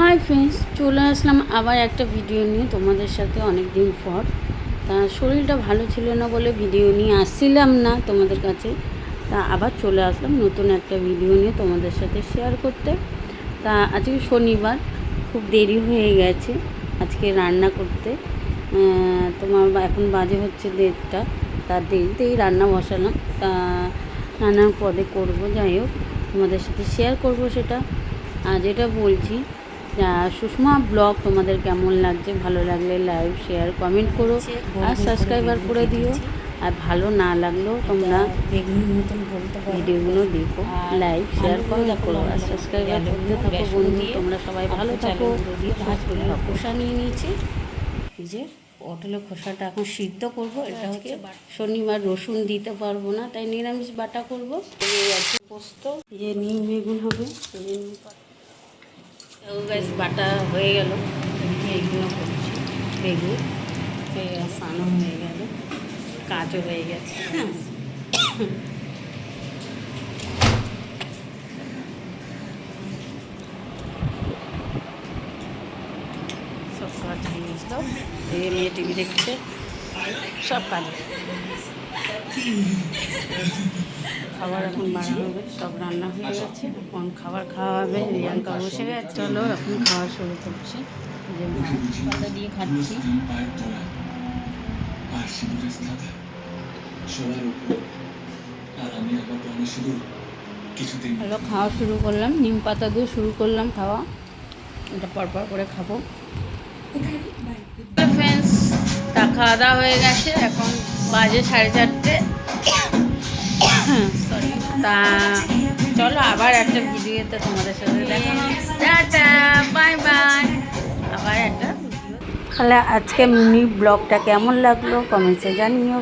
Hi friends চলে আসলাম আবার একটা ভিডিও নিয়ে তোমাদের সাথে অনেক দিন পর। তা শরীরটা ভালো ছিল না বলে ভিডিও নিয়ে আসছিলাম না তোমাদের কাছে। তা আবার চলে আসলাম নতুন একটা ভিডিও নিয়ে তোমাদের সাথে শেয়ার করতে। তা আজকে শনিবার, খুব দেরি হয়ে গেছে আজকে রান্না করতে। তোমার এখন বাজে হচ্ছে দেড়টা তার দেরিতেই রান্না বসালাম। তা নানান পদে করব, যাই হোক, তোমাদের সাথে শেয়ার করব সেটা। আর যেটা বলছি সুষমা ব্লগ তোমাদের কেমন লাগছে? ভালো লাগলে লাইক শেয়ার কমেন্ট করো আর সাবস্ক্রাইবার করে দিও। আর ভালো না লাগলেও তোমরা ভিডিওগুলো দেখো লাইক শেয়ার কমেন্ট করো। আর সাবস্ক্রাইবার করতে থাকো বন্ধু তোমরা সবাই ভালো থাকো। করে। খোসা নিয়ে নিয়েছি। যে পটলের খোসাটা এখন সিদ্ধ করব। এটা হচ্ছে শনিবার রসুন দিতে পারব না তাই নিরামিষ বাটা করব। পোস্ত যে নিম বেগুন হবে তো গাছ বাটা হয়ে গেল। এইগুলো করছি। বেগুন হয়ে সানো হয়ে গেল। কাজও হয়ে গেছে। সব কাজ হয়ে গেছিল। এই মেয়ে টিভি দেখছে। সব কাজ খাবার এখন বাড়া হবে সব রান্না হয়ে গেছে। এখন খাবার খাওয়া হবে রিয়াঙ্কা বসে গেছে। চলো এখন খাওয়া শুরু করছি। যে পাতা দিয়ে খাচ্ছি। হলো খাওয়া শুরু করলাম। নিম পাতা দিয়ে শুরু করলাম খাওয়া। এটা পরপর করে খাব। ফ্রেন্ডস তা খাওয়া দাওয়া হয়ে গেছে। এখন বাজে সাড়ে চারটে। তা চলো আবার একটা ভিডিওতে তোমাদের সাথে দেখা বাই বাই আবার একটা তাহলে আজকে মিনি ব্লগটা কেমন লাগল? কমেন্টসে জানিও।